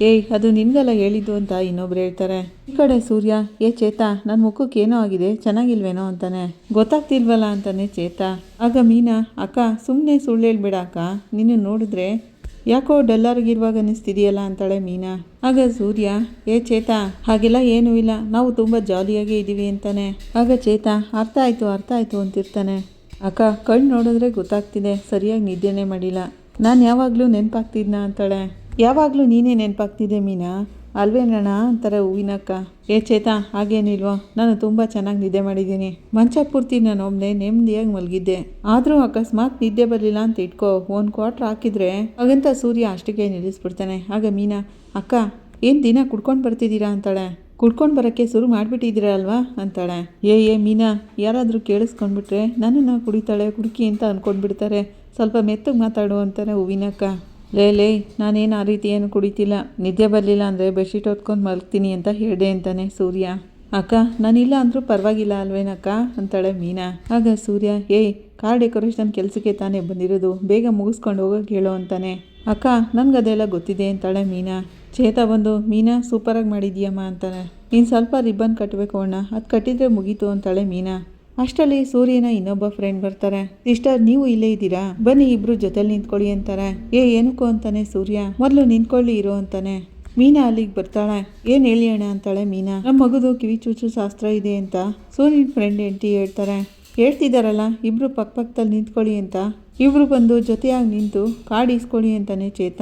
Speaker 1: ಏಯ್, ಅದು ನಿನ್ಗೆಲ್ಲ ಹೇಳಿದ್ದು ಅಂತ ಇನ್ನೊಬ್ರು ಹೇಳ್ತಾರೆ. ಈ ಕಡೆ ಸೂರ್ಯ, ಏ ಚೇತ ನನ್ನ ಮುಖಕ್ಕೆ ಏನೋ ಆಗಿದೆ, ಚೆನ್ನಾಗಿಲ್ವೇನೋ ಅಂತಾನೆ. ಗೊತ್ತಾಗ್ತಿಲ್ವಲ್ಲ ಅಂತಾನೆ ಚೇತ. ಆಗ ಮೀನಾ, ಅಕ್ಕ ಸುಮ್ಮನೆ ಸುಳ್ಳು ಹೇಳ್ಬೇಡ ಅಕ್ಕ. ನಿನ್ನ ನೋಡಿದ್ರೆ ಯಾಕೋ ಡಲ್ಲಾರ್ಗಿರುವಾಗ ಅನ್ನಿಸ್ತಿದೆಯಲ್ಲ ಅಂತಾಳೆ ಮೀನಾ. ಆಗ ಸೂರ್ಯ, ಏ ಚೇತ, ಹಾಗೆಲ್ಲ ಏನೂ ಇಲ್ಲ. ನಾವು ತುಂಬ ಜಾಲಿಯಾಗೇ ಇದ್ದೀವಿ ಅಂತಾನೆ. ಆಗ ಚೇತ, ಅರ್ಥ ಆಯಿತು ಅರ್ಥ ಆಯಿತು ಅಂತಿರ್ತಾನೆ. ಅಕ್ಕ, ಕಣ್ಣು ನೋಡಿದ್ರೆ ಗೊತ್ತಾಗ್ತಿದೆ. ಸರಿಯಾಗಿ ನಿದ್ದೆನೇ ಮಾಡಿಲ್ಲ. ನಾನು ಯಾವಾಗಲೂ ನೆನಪಾಗ್ತಿದ್ನಾ ಅಂತಾಳೆ. ಯಾವಾಗಲೂ ನೀನೇ ನೆನಪಾಗ್ತಿದೆ ಮೀನಾ. ಅಲ್ವೇನಣ್ಣ ಅಂತಾರೆ ಹೂವಿನಕ್ಕ ಏ ಚೇತಾ, ಹಾಗೇನಿಲ್ವೋ? ನಾನು ತುಂಬ ಚೆನ್ನಾಗಿ ನಿದ್ದೆ ಮಾಡಿದ್ದೀನಿ. ಮಂಚ ಪೂರ್ತಿ ನಾನು ಒಮ್ಮೆ ನೆಮ್ಮದಿಯಾಗಿ ಮಲಗಿದ್ದೆ. ಆದರೂ ಅಕಸ್ಮಾತ್ ನಿದ್ದೆ ಬರಲಿಲ್ಲ ಅಂತ ಇಟ್ಕೋ. ಒಂದು ಕ್ವಾರ್ಟ್ರ್ ಹಾಕಿದ್ರೆ ಹಾಗಂತ ಸೂರ್ಯ ಅಷ್ಟಕ್ಕೆ ನಿಲ್ಲಿಸ್ಬಿಡ್ತಾನೆ. ಆಗ ಮೀನಾ, ಅಕ್ಕ, ಏನು ದಿನ ಕುಡ್ಕೊಂಡು ಬರ್ತಿದ್ದೀರಾ? ಅಂತಾಳೆ. ಕುಡ್ಕೊಂಡು ಬರೋಕ್ಕೆ ಶುರು ಮಾಡಿಬಿಟ್ಟಿದ್ದೀರಾ ಅಲ್ವಾ? ಅಂತಾಳೆ. ಏ ಏ ಮೀನಾ, ಯಾರಾದರೂ ಕೇಳಿಸ್ಕೊಂಡ್ಬಿಟ್ರೆ ನನ್ನನ್ನು ಕುಡಿತಾಳೆ, ಕುಡುಕಿ ಅಂತ ಅಂದ್ಕೊಂಡ್ಬಿಡ್ತಾರೆ ಸ್ವಲ್ಪ ಮೆತ್ತಗೆ ಮಾತಾಡು ಅಂತಾರೆ ಹೂವಿನಕ್ಕ ಲೇ ಲೇ, ನಾನೇನು ಆ ರೀತಿ ಏನು ಕುಡಿತಿಲ್ಲ. ನಿದ್ದೆ ಬರಲಿಲ್ಲ ಅಂದರೆ ಬೆಡ್ಶೀಟ್ ಹೊತ್ಕೊಂಡು ಮಲಗ್ತೀನಿ ಅಂತ ಹೇಳಿದೆ ಅಂತಾನೆ ಸೂರ್ಯ. ಅಕ್ಕ, ನಾನಿಲ್ಲ ಅಂದರೂ ಪರವಾಗಿಲ್ಲ ಅಲ್ವೇನಕ್ಕ? ಅಂತಾಳೆ ಮೀನಾ. ಆಗ ಸೂರ್ಯ ಏಯ್ ಕಾರ್ ಡೆಕೋರೇಷನ್ ಕೆಲಸಕ್ಕೆ ತಾನೇ ಬಂದಿರೋದು. ಬೇಗ ಮುಗಿಸ್ಕೊಂಡು ಹೋಗೋ ಕೇಳೋ ಅಂತಾನೆ. ಅಕ್ಕ, ನನಗದೆಲ್ಲ ಗೊತ್ತಿದೆ ಅಂತಾಳೆ ಮೀನಾ. ಚೇತ ಬಂದು, ಮೀನಾ ಸೂಪರಾಗಿ ಮಾಡಿದ್ಯಮ್ಮ ಅಂತಾನೆ. ನೀನು ಸ್ವಲ್ಪ ರಿಬ್ಬನ್ ಕಟ್ಟಬೇಕು ಅಣ್ಣ. ಅದು ಕಟ್ಟಿದರೆ ಮುಗೀತು ಅಂತಾಳೆ ಮೀನಾ. ಅಷ್ಟರಲ್ಲಿ ಸೂರ್ಯನ ಇನ್ನೊಬ್ಬ ಫ್ರೆಂಡ್ ಬರ್ತಾರೆ. ಸಿಸ್ಟರ್, ನೀವು ಇಲ್ಲೇ ಇದ್ದೀರಾ? ಬನ್ನಿ, ಇಬ್ರು ಜೊತೆಲಿ ನಿಂತ್ಕೊಳ್ಳಿ ಅಂತಾರೆ. ಏ, ಏನಕ್ಕೂ ಅಂತಾನೆ ಸೂರ್ಯ. ಮೊದಲು ನಿಂತ್ಕೊಳ್ಳಿ, ಇರೋ ಅಂತಾನೆ. ಮೀನಾ ಅಲ್ಲಿಗೆ ಬರ್ತಾಳೆ. ಏನು ಹೇಳಿ ಅಣ್ಣ? ಅಂತಾಳೆ ಮೀನಾ. ನಮ್ಮ ಮಗುದು ಕಿವಿ ಚೂಚು ಶಾಸ್ತ್ರ ಇದೆ ಅಂತ ಸೂರ್ಯನ ಫ್ರೆಂಡ್ ಎಂಟಿ ಹೇಳ್ತಾರೆ. ಹೇಳ್ತಿದಾರಲ್ಲ, ಇಬ್ರು ಪಕ್ಕ ಪಕ್ಕದಲ್ಲಿ ನಿಂತ್ಕೊಳ್ಳಿ ಅಂತ. ಇಬ್ರು ಬಂದು ಜೊತೆಯಾಗಿ ನಿಂತು ಕಾರ್ಡ್ ಇಸ್ಕೊಳ್ಳಿ ಅಂತಾನೆ ಚೇತ.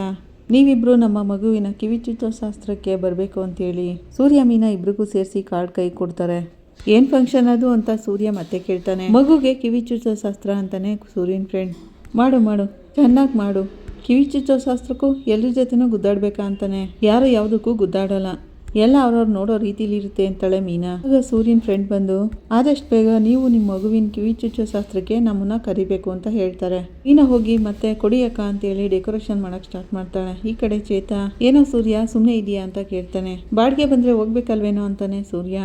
Speaker 1: ನೀವಿಬ್ರು ನಮ್ಮ ಮಗುವಿನ ಕಿವಿ ಚುಚ್ಚೋ ಶಾಸ್ತ್ರಕ್ಕೆ ಬರಬೇಕು ಅಂತೇಳಿ ಸೂರ್ಯ ಮೀನಾ ಇಬ್ರಿಗೂ ಸೇರಿಸಿ ಕಾರ್ಡ್ ಕೈ ಕೊಡ್ತಾರೆ. ಏನು ಫಂಕ್ಷನ್ ಅದು ಅಂತ ಸೂರ್ಯ ಮತ್ತೆ ಕೇಳ್ತಾನೆ. ಮಗುಗೆ ಕಿವಿ ಚುಚ್ಚೋ ಶಾಸ್ತ್ರ ಅಂತಾನೆ ಸೂರ್ಯನ ಫ್ರೆಂಡ್ ಮಾಡು ಮಾಡು, ಚೆನ್ನಾಗಿ ಮಾಡು. ಕಿವಿ ಚುಚ್ಚೋ ಶಾಸ್ತ್ರಕ್ಕೂ ಎಲ್ಲರ ಜೊತೆನೂ ಗುದ್ದಾಡ್ಬೇಕಾ ಅಂತಾನೆ. ಯಾರು ಯಾವುದಕ್ಕೂ ಗುದ್ದಾಡಲ್ಲ. ಎಲ್ಲ ಅವ್ರವ್ರು ನೋಡೋ ರೀತಿಲಿ ಇರುತ್ತೆ ಅಂತಾಳೆ ಮೀನಾ. ಆಗ ಸೂರ್ಯನ ಫ್ರೆಂಡ್ ಬಂದು, ಆದಷ್ಟು ಬೇಗ ನೀವು ನಿಮ್ಮ ಮಗುವಿನ ಕಿವಿ ಚುಚ್ಚೋ ಶಾಸ್ತ್ರಕ್ಕೆ ನಮ್ಮನ್ನ ಕರಿಬೇಕು ಅಂತ ಹೇಳ್ತಾರೆ. ಮೀನಾ ಹೋಗಿ ಮತ್ತೆ ಕೊಡಿಯಕ್ಕ ಅಂತೇಳಿ ಡೆಕೋರೇಷನ್ ಮಾಡಕ್ ಸ್ಟಾರ್ಟ್ ಮಾಡ್ತಾಳೆ. ಈ ಕಡೆ ಚೇತಾ, ಏನೋ ಸೂರ್ಯ ಸುಮ್ಮನೆ ಇದೆಯಾ ಅಂತ ಕೇಳ್ತಾನೆ. ಬಾಡಿಗೆ ಬಂದ್ರೆ ಹೋಗ್ಬೇಕಲ್ವೇನೋ ಅಂತಾನೆ ಸೂರ್ಯ.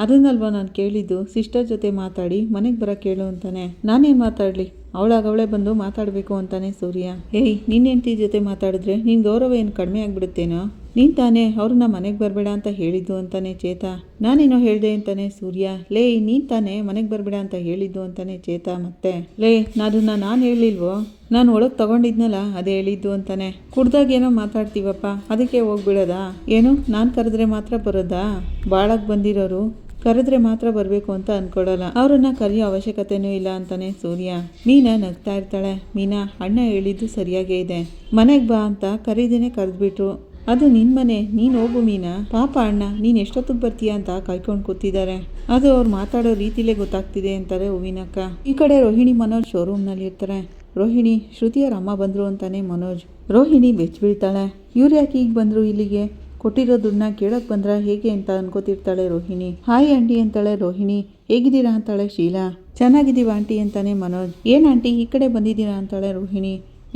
Speaker 1: ಅದನ್ನಲ್ವಾ ನಾನು ಕೇಳಿದ್ದು? ಸಿಸ್ಟರ್ ಜೊತೆ ಮಾತಾಡಿ, ಮನೆಗೆ ಬರ ಕೇಳು ಅಂತಾನೆ. ನಾನೇನು ಮಾತಾಡಲಿ? ಅವಳಾಗ ಅವಳೇ ಬಂದು ಮಾತಾಡಬೇಕು ಅಂತಾನೆ ಸೂರ್ಯ. ಏಯ್ ನಿನ್ನ ಹೆಂಡತಿ ಜೊತೆ ಮಾತಾಡಿದ್ರೆ ನಿನ್ನ ಗೌರವ ಏನು ಕಡಿಮೆ ಆಗಿಬಿಡುತ್ತೇನೋ? ನೀನು ತಾನೇ ಅವ್ರನ್ನ ಮನೆಗೆ ಬರಬೇಡ ಅಂತ ಹೇಳಿದ್ದು ಅಂತಾನೆ ಚೇತ. ನಾನೇನೋ ಹೇಳಿದೆ ಅಂತಾನೆ ಸೂರ್ಯ. ಲೇ, ನೀನು ತಾನೇ ಮನೆಗೆ ಬರಬೇಡ ಅಂತ ಹೇಳಿದ್ದು ಅಂತಾನೆ ಚೇತ ಮತ್ತೆ. ಲೇ ನಾನು ನಾನು ಹೇಳಿಲ್ವೋ ನಾನು ಒಳಗೆ ತಗೊಂಡಿದ್ನಲ್ಲ, ಅದೇ ಹೇಳಿದ್ದು ಅಂತಾನೆ. ಕುಡ್ದಾಗ ಏನೋ ಮಾತಾಡ್ತೀವಪ್ಪ, ಅದಕ್ಕೆ ಹೋಗ್ಬಿಡೋದಾ? ಏನು, ನಾನು ಕರೆದ್ರೆ ಮಾತ್ರ ಬರೋದಾ? ಬಾಳಕ್ಕೆ ಬಂದಿರೋರು. ಕರೆದ್ರೆ ಮಾತ್ರ ಬರಬೇಕು ಅಂತ ಅನ್ಕೊಡಲ್ಲ. ಅವ್ರನ್ನ ಕರೆಯೋ ಅವಶ್ಯಕತೆನೂ ಇಲ್ಲ ಅಂತಾನೆ ಸೂರ್ಯ. ಮೀನಾ ನಗ್ತಾ ಇರ್ತಾಳೆ. ಮೀನಾ, ಅಣ್ಣ ಹೇಳಿದ್ದು ಸರಿಯಾಗೇ ಇದೆ. ಮನೆಗೆ ಬಾ ಅಂತ ಕರೀದೇನೆ ಕರೆದ್ಬಿಟ್ರು. ಅದು ನಿನ್ ಮನೆ, ನೀನ್ ಹೋಗು ಮೀನಾ. ಪಾಪ ಅಣ್ಣ, ನೀನ್ ಎಷ್ಟೊತ್ತಿಗೆ ಬರ್ತೀಯ ಅಂತ ಕಾಯ್ಕೊಂಡು ಕೂತಿದ್ದಾರೆ. ಅದು ಅವ್ರು ಮಾತಾಡೋ ರೀತಿಲೇ ಗೊತ್ತಾಗ್ತಿದೆ ಅಂತಾರೆ ಹೂವಿನಕ್ಕ ಈ ಕಡೆ ರೋಹಿಣಿ, ಮನೋಜ್ ಶೋರೂಮ್ನಲ್ಲಿ ಇರ್ತಾರೆ. ರೋಹಿಣಿ ಶ್ರುತಿಯರ ಅಮ್ಮ ಬಂದ್ರು ಅಂತಾನೆ ಮನೋಜ್. ರೋಹಿಣಿ ಬೆಚ್ಚ ಬೀಳ್ತಾಳೆ ಇವ್ರು ಯಾಕೆ ಈಗ ಬಂದ್ರು ಇಲ್ಲಿಗೆ? ಕೊಟ್ಟಿರೋ ದುಡ್ಡನ್ನ ಕೇಳಕ್ ಬಂದ್ರ ಹೇಗೆ ಅಂತ ಅನ್ಕೋತಿರ್ತಾಳೆ ರೋಹಿಣಿ. ಹಾಯ್ ಆಂಟಿ ಅಂತಾಳೆ ರೋಹಿಣಿ. ಹೇಗಿದ್ದೀರಾ? ಅಂತಾಳೆ ಶೀಲಾ. ಚೆನ್ನಾಗಿದ್ದೀವ ಆಂಟಿ ಅಂತಾನೆ ಮನೋಜ್. ಏನ್ ಆಂಟಿ, ಈ ಕಡೆ ಬಂದಿದ್ದೀರಾ? ಅಂತಾಳೆ ರೋಹಿಣಿ.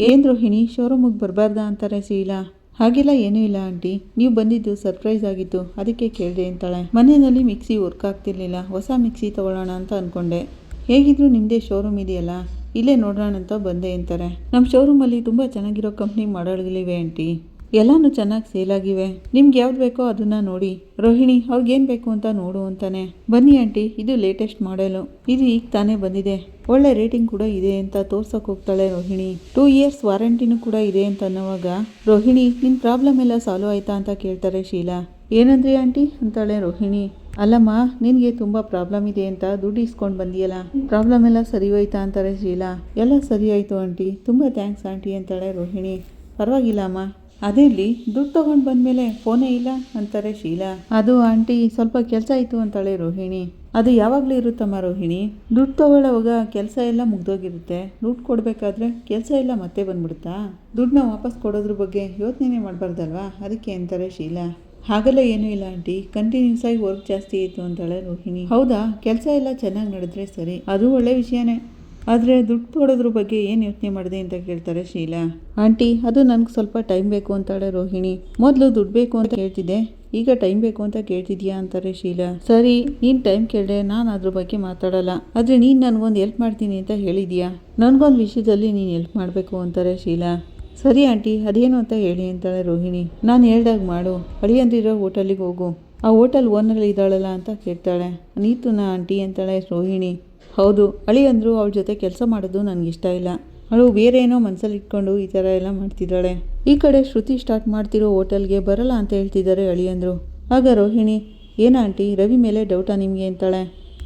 Speaker 1: ಏನ್ ರೋಹಿಣಿ ಶೋರೂಮಿಗೆ ಬರಬಾರ್ದಾ? ಅಂತಾರೆ ಶೀಲಾ. ಹಾಗೆಲ್ಲ ಏನೂ ಇಲ್ಲ ಆಂಟಿ. ನೀವು ಬಂದಿದ್ದು ಸರ್ಪ್ರೈಸ್ ಆಗಿತ್ತು ಅದಕ್ಕೆ ಕೇಳಿದೆ ಅಂತಾಳೆ. ಮನೆಯಲ್ಲಿ ಮಿಕ್ಸಿ ವರ್ಕ್ ಆಗ್ತಿರ್ಲಿಲ್ಲ. ಹೊಸ ಮಿಕ್ಸಿ ತಗೊಳ್ಳೋಣ ಅಂತ ಅನ್ಕೊಂಡೆ. ಹೇಗಿದ್ರು ನಿಮ್ಮದೇ ಶೋರೂಮ್ ಇದೆಯಲ್ಲ, ಇಲ್ಲೇ ನೋಡೋಣ ಅಂತ ಬಂದೆ ಅಂತಾರೆ. ನಮ್ಮ ಶೋರೂಮಲ್ಲಿ ತುಂಬ ಚೆನ್ನಾಗಿರೋ ಕಂಪ್ನಿ ಮಾಡಲ್ಗಳಿವೆ ಆಂಟಿ. ಎಲ್ಲಾನು ಚೆನ್ನಾಗಿ ಸೇಲ್ ಆಗಿವೆ. ನಿಮ್ಗೆ ಯಾವ್ದು ಬೇಕೋ ಅದನ್ನ ನೋಡಿ. ರೋಹಿಣಿ ಅವ್ರಿಗೇನು ಬೇಕು ಅಂತ ನೋಡು ಅಂತಾನೆ. ಬನ್ನಿ ಆಂಟಿ, ಇದು ಲೇಟೆಸ್ಟ್ ಮಾಡೆಲು ಇದು ಈಗ ತಾನೇ ಬಂದಿದೆ. ಒಳ್ಳೆ ರೇಟಿಂಗ್ ಕೂಡ ಇದೆ ಅಂತ ತೋರ್ಸೋಕೆ ಹೋಗ್ತಾಳೆ ರೋಹಿಣಿ. ಟೂ ಇಯರ್ಸ್ ವಾರಂಟಿನೂ ಕೂಡ ಇದೆ ಅಂತ ಅನ್ನೋವಾಗ ರೋಹಿಣಿ ನಿನ್ನ ಪ್ರಾಬ್ಲಮ್ ಎಲ್ಲ ಸಾಲ್ವ್ ಆಯ್ತಾ ಅಂತ ಕೇಳ್ತಾರೆ ಶೀಲಾ. ಏನಂದ್ರಿ ಆಂಟಿ? ಅಂತಾಳೆ ರೋಹಿಣಿ. ಅಲ್ಲಮ್ಮ, ನಿನಗೆ ತುಂಬ ಪ್ರಾಬ್ಲಮ್ ಇದೆ ಅಂತ ದುಡ್ಡು ಇಸ್ಕೊಂಡು ಬಂದಿಯಲ್ಲ. ಪ್ರಾಬ್ಲಮ್ ಎಲ್ಲ ಸರಿ ಹೋಯ್ತಾ ಅಂತಾರೆ ಶೀಲಾ. ಎಲ್ಲ ಸರಿ ಆಯಿತು ಆಂಟಿ. ತುಂಬ ಥ್ಯಾಂಕ್ಸ್ ಆಂಟಿ ಅಂತಾಳೆ ರೋಹಿಣಿ. ಪರವಾಗಿಲ್ಲ ಅಮ್ಮ. ಅದೇ ಇಲ್ಲಿ, ದುಡ್ಡು ತಗೊಂಡು ಬಂದಮೇಲೆ ಫೋನೇ ಇಲ್ಲ ಅಂತಾರೆ ಶೀಲಾ. ಅದು ಆಂಟಿ, ಸ್ವಲ್ಪ ಕೆಲಸ ಆಯಿತು ಅಂತಾಳೆ ರೋಹಿಣಿ. ಅದು ಯಾವಾಗಲೂ ಇರುತ್ತಮ್ಮ ರೋಹಿಣಿ. ದುಡ್ಡು ತಗೊಳ್ಳೋವಾಗ ಕೆಲಸ ಎಲ್ಲ ಮುಗ್ದೋಗಿರುತ್ತೆ. ದುಡ್ಡು ಕೊಡಬೇಕಾದ್ರೆ ಕೆಲಸ ಎಲ್ಲ ಮತ್ತೆ ಬಂದ್ಬಿಡುತ್ತಾ? ದುಡ್ಡನ್ನ ವಾಪಸ್ ಕೊಡೋದ್ರ ಬಗ್ಗೆ ಯೋಚನೆ ಮಾಡಬಾರ್ದಲ್ವಾ? ಅದಕ್ಕೆ ಅಂತಾರೆ ಶೀಲಾ. ಹಾಗೆಲ್ಲ ಏನೂ ಇಲ್ಲ ಆಂಟಿ. ಕಂಟಿನ್ಯೂಸ್ ಆಗಿ ವರ್ಕ್ ಜಾಸ್ತಿ ಆಯಿತು ಅಂತಾಳೆ ರೋಹಿಣಿ. ಹೌದಾ? ಕೆಲಸ ಎಲ್ಲ ಚೆನ್ನಾಗಿ ನಡೆದ್ರೆ ಸರಿ. ಅದು ಒಳ್ಳೆ ವಿಷಯನೇ. ಆದರೆ ದುಡ್ಡು ಕೊಡೋದ್ರ ಬಗ್ಗೆ ಏನು ಯೋಚನೆ ಮಾಡಿದೆ ಅಂತ ಕೇಳ್ತಾರೆ ಶೀಲಾ. ಆಂಟಿ, ಅದು ನನಗೆ ಸ್ವಲ್ಪ ಟೈಮ್ ಬೇಕು ಅಂತಾಳೆ ರೋಹಿಣಿ. ಮೊದಲು ದುಡ್ಡು ಬೇಕು ಅಂತ ಕೇಳ್ತಿದ್ದೆ. ಈಗ ಟೈಮ್ ಬೇಕು ಅಂತ ಕೇಳ್ತಿದ್ಯಾ? ಅಂತಾರೆ ಶೀಲಾ. ಸರಿ, ನೀನು ಟೈಮ್ ಕೇಳಿದೆ, ನಾನು ಅದ್ರ ಬಗ್ಗೆ ಮಾತಾಡಲ್ಲ. ಆದರೆ ನೀನು ನನಗೊಂದು ಹೆಲ್ಪ್ ಮಾಡ್ತೀನಿ ಅಂತ ಹೇಳಿದ್ಯಾ? ನನಗೊಂದು ವಿಷಯದಲ್ಲಿ ನೀನು ಹೆಲ್ಪ್ ಮಾಡಬೇಕು, ಅಂತಾರೆ ಶೀಲಾ. ಸರಿ ಆಂಟಿ, ಅದೇನು ಅಂತ ಹೇಳಿ, ಅಂತಾಳೆ ರೋಹಿಣಿ. ನಾನು ಹೇಳ್ದಾಗ ಮಾಡು. ಅಳಿಯಂದಿರೋ ಹೋಟೆಲಿಗೆ ಹೋಗು. ಆ ಹೋಟೆಲ್ ಓನರ್ ಇದ್ದಾಳಲ್ಲ ಅಂತ ಕೇಳ್ತಾಳೆ. ನೀತುನಾ ಆಂಟಿ, ಅಂತಾಳೆ ರೋಹಿಣಿ. ಹೌದು ಅಳಿಯಂದ್ರು ಅವಳ ಜೊತೆ ಕೆಲಸ ಮಾಡೋದು ನನಗೆ ಇಷ್ಟ ಇಲ್ಲ. ಅವಳು ಬೇರೆ ಏನೋ ಮನಸ್ಸಲ್ಲಿ ಇಟ್ಕೊಂಡು ಈ ಥರ ಎಲ್ಲ ಮಾಡ್ತಿದ್ದಾಳೆ. ಈ ಕಡೆ ಶ್ರುತಿ ಸ್ಟಾರ್ಟ್ ಮಾಡ್ತಿರೋ ಹೋಟೆಲ್ಗೆ ಬರಲ್ಲ ಅಂತ ಹೇಳ್ತಿದ್ದಾರೆ ಅಳಿಯಂದ್ರು ಆಗ ರೋಹಿಣಿ, ಏನ ಆಂಟಿ, ರವಿ ಮೇಲೆ ಡೌಟಾ ನಿಮಗೆ ಅಂತಾಳೆ.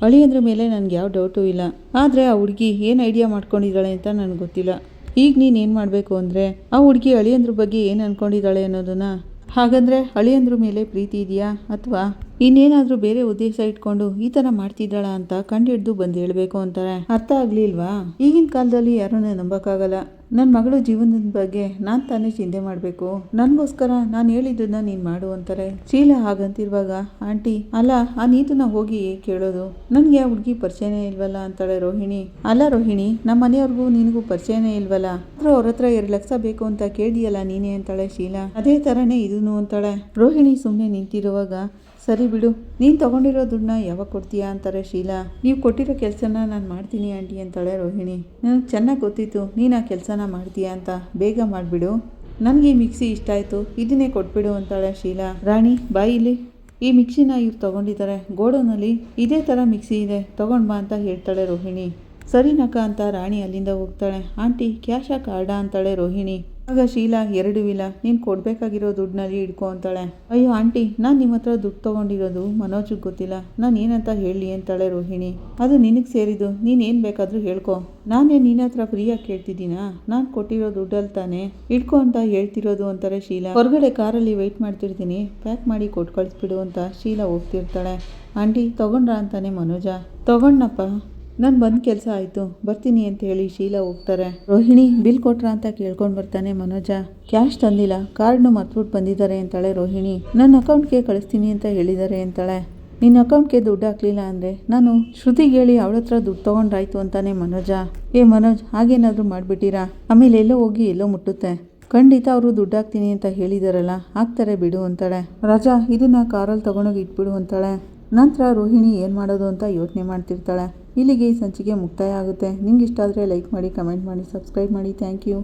Speaker 1: ಅಳಿಯಂದ್ರ ಮೇಲೆ ನನಗೆ ಯಾವ ಡೌಟು ಇಲ್ಲ. ಆದರೆ ಆ ಹುಡುಗಿ ಏನು ಐಡಿಯಾ ಮಾಡ್ಕೊಂಡಿದ್ದಾಳೆ ಅಂತ ನನಗೆ ಗೊತ್ತಿಲ್ಲ. ಈಗ ನೀನು ಏನು ಮಾಡಬೇಕು ಅಂದರೆ, ಆ ಹುಡುಗಿ ಅಳಿಯಂದ್ರ ಬಗ್ಗೆ ಏನು ಅಂದ್ಕೊಂಡಿದ್ದಾಳೆ ಅನ್ನೋದನ್ನ. ಹಾಗಂದರೆ ಅಳಿಯಂದ್ರ ಮೇಲೆ ಪ್ರೀತಿ ಇದೆಯಾ ಅಥವಾ ಇನ್ನೇನಾದರೂ ಬೇರೆ ಉದ್ದೇಶ ಇಟ್ಕೊಂಡು ಈ ಥರ ಮಾಡ್ತಿದ್ದಾಳ ಅಂತ ಕಂಡಿಡ್ದು ಬಂದು ಹೇಳಬೇಕು ಅಂತಾರೆ. ಅರ್ಥ ಆಗಲಿಲ್ವಾ? ಈಗಿನ ಕಾಲದಲ್ಲಿ ಯಾರನ್ನ ನಂಬೋಕ್ಕಾಗಲ್ಲ. ನನ್ನ ಮಗಳು ಜೀವನದ ಬಗ್ಗೆ ನಾನು ತಾನೇ ಚಿಂತೆ ಮಾಡಬೇಕು. ನನಗೋಸ್ಕರ ನಾನು ಹೇಳಿದ್ದನ್ನ ನೀನು ಮಾಡು ಅಂತಾರೆ. ಶೀಲಾ ಹಾಗಂತಿರುವಾಗ, ಆಂಟಿ, ಅಲ್ಲ, ಆ ನೀತನ ಹೋಗಿ ಕೇಳೋದು? ನನಗೆ ಆ ಹುಡುಗಿ ಪರಿಚಯನೇ ಇಲ್ವಲ್ಲ? ಅಂತಾಳೆ ರೋಹಿಣಿ. ಅಲ್ಲ ರೋಹಿಣಿ ನಮ್ಮ ಮನೆಯವ್ರಿಗೂ ನಿನಗೂ ಪರಿಚಯನೇ ಇಲ್ವಲ್ಲ? ಆದ್ರೂ ಅವ್ರ ಹತ್ರ ಎರಡು ಲಕ್ಷ ಬೇಕು ಅಂತ ಕೇಳಿಯಲ್ಲ ನೀನೇ? ಅಂತಾಳೆ ಶೀಲಾ. ಅದೇ ಥರನೇ ಇದೂನು, ಅಂತಾಳೆ. ರೋಹಿಣಿ ಸುಮ್ಮನೆ ನಿಂತಿರುವಾಗ ಸರಿ ಬಿಡು. ನೀನು ತಗೊಂಡಿರೋ ದುಡ್ಡನ್ನ ಯಾವಾಗ ಕೊಡ್ತೀಯಾ ಅಂತಾರೆ ಶೀಲಾ. ನೀವು ಕೊಟ್ಟಿರೋ ಕೆಲಸನ ನಾನು ಮಾಡ್ತೀನಿ ಆಂಟಿ ಅಂತಾಳೆ ರೋಹಿಣಿ. ನನಗೆ ಚೆನ್ನಾಗಿ ಗೊತ್ತಿತ್ತು. ನೀನು ಆ ಕೆಲಸನ ಮಾಡ್ತೀಯಾ ಅಂತ ಬೇಗ ಮಾಡಿಬಿಡು. ನನಗೆ ಈ ಮಿಕ್ಸಿ ಇಷ್ಟ ಆಯಿತು. ಇದನ್ನೇ ಕೊಟ್ಬಿಡು ಅಂತಾಳೆ ಶೀಲಾ. ರಾಣಿ ಬಾಯಿಲಿ ಈ ಮಿಕ್ಸಿನ ಇವ್ರು ತಗೊಂಡಿದ್ದಾರೆ. ಗೋಡೌನಲ್ಲಿ ಇದೇ ಥರ ಮಿಕ್ಸಿ ಇದೆ. ತಗೊಂಡು ಬಾ ಅಂತ ಹೇಳ್ತಾಳೆ ರೋಹಿಣಿ. ಸರಿನಕ್ಕ ಅಂತ ರಾಣಿ ಅಲ್ಲಿಂದ ಹೋಗ್ತಾಳೆ. ಆಂಟಿ, ಕ್ಯಾಶಾ ಕಾರ್ಡ ಅಂತಾಳೆ ರೋಹಿಣಿ. ಆಗ ಶೀಲಾ, ಎರಡು ವಿಲ, ನೀನು ಕೊಡಬೇಕಾಗಿರೋ ದುಡ್ಡಿನಲ್ಲಿ ಇಡ್ಕೊ ಅಂತಾಳೆ. ಅಯ್ಯೋ ಆಂಟಿ, ನಾನು ನಿಮ್ಮ ಹತ್ರ ದುಡ್ಡು ತೊಗೊಂಡಿರೋದು ಮನೋಜಿಗೆ ಗೊತ್ತಿಲ್ಲ. ನಾನು ಏನಂತ ಹೇಳಿ ಅಂತಾಳೆ ರೋಹಿಣಿ. ಅದು ನಿನಗೆ ಸೇರಿದ್ದು, ನೀನು ಏನು ಬೇಕಾದರೂ ಹೇಳ್ಕೊ. ನಾನೇ ನಿನ್ನ ಹತ್ರ ಫ್ರೀಯಾಗಿ ಕೇಳ್ತಿದ್ದೀನಾ? ನಾನು ಕೊಟ್ಟಿರೋ ದುಡ್ಡಲ್ಲಿ ತಾನೇ ಇಡ್ಕೊ ಅಂತ ಹೇಳ್ತಿರೋದು ಅಂತಾರೆ ಶೀಲಾ. ಹೊರಗಡೆ ಕಾರಲ್ಲಿ ವೆಯ್ಟ್ ಮಾಡ್ತಿರ್ತೀನಿ. ಪ್ಯಾಕ್ ಮಾಡಿ ಕೊಟ್ಟು ಕಳಿಸ್ಬಿಡು ಅಂತ ಶೀಲಾ ಹೋಗ್ತಿರ್ತಾಳೆ. ಆಂಟಿ, ತಗೊಂಡ್ರಾ ಅಂತಾನೆ ಮನೋಜ. ತಗೊಂಡ್ನಪ್ಪ. ನಾನು ಬಂದು ಕೆಲಸ ಆಯಿತು. ಬರ್ತೀನಿ ಅಂತ ಹೇಳಿ ಶೀಲಾ ಹೋಗ್ತಾರೆ. ರೋಹಿಣಿ, ಬಿಲ್ ಕೊಟ್ರ ಅಂತ ಕೇಳ್ಕೊಂಡು ಬರ್ತಾನೆ ಮನೋಜ. ಕ್ಯಾಶ್ ತಂದಿಲ್ಲ, ಕಾರ್ಡ್ನು ಮರ್ತ್ಬಿಟ್ಟು ಬಂದಿದ್ದಾರೆ ಅಂತಾಳೆ ರೋಹಿಣಿ. ನನ್ನ ಅಕೌಂಟ್ಗೆ ಕಳಿಸ್ತೀನಿ ಅಂತ ಹೇಳಿದ್ದಾರೆ ಅಂತಾಳೆ. ನಿನ್ನ ಅಕೌಂಟ್ಗೆ ದುಡ್ಡು ಹಾಕ್ಲಿಲ್ಲ ಅಂದರೆ ನಾನು ಶ್ರುತಿಗೆ ಹೇಳಿ ಅವಳ ಹತ್ರ ದುಡ್ಡು ತೊಗೊಂಡ್ರಾಯ್ತು ಅಂತಾನೆ ಮನೋಜ. ಏ ಮನೋಜ್, ಹಾಗೇನಾದರೂ ಮಾಡಿಬಿಟ್ಟಿರಾ? ಆಮೇಲೆ ಎಲ್ಲೋ ಹೋಗಿ ಎಲ್ಲೋ ಮುಟ್ಟುತ್ತೆ. ಖಂಡಿತ ಅವರು ದುಡ್ಡು ಹಾಕ್ತೀನಿ ಅಂತ ಹೇಳಿದಾರಲ್ಲ, ಹಾಕ್ತಾರೆ ಬಿಡು ಅಂತಾಳೆ. ರಾಜಾ, ಇದನ್ನ ಕಾರಲ್ಲಿ ತಗೊಂಡೋಗಿ ಇಟ್ಬಿಡು ಅಂತಾಳೆ. ನಂತರ ರೋಹಿಣಿ ಏನು ಮಾಡೋದು ಅಂತ ಯೋಚನೆ ಮಾಡ್ತಿರ್ತಾಳೆ. ಇಲ್ಲಿಗೆ ಈ ಸಂಚಿಕೆ ಮುಕ್ತಾಯ ಆಗುತ್ತೆ. ನಿಮ್ಗೆ ಇಷ್ಟ ಆದರೆ ಲೈಕ್ ಮಾಡಿ ಕಮೆಂಟ್ ಮಾಡಿ ಸಬ್ಸ್ಕ್ರೈಬ್ ಮಾಡಿ. Thank you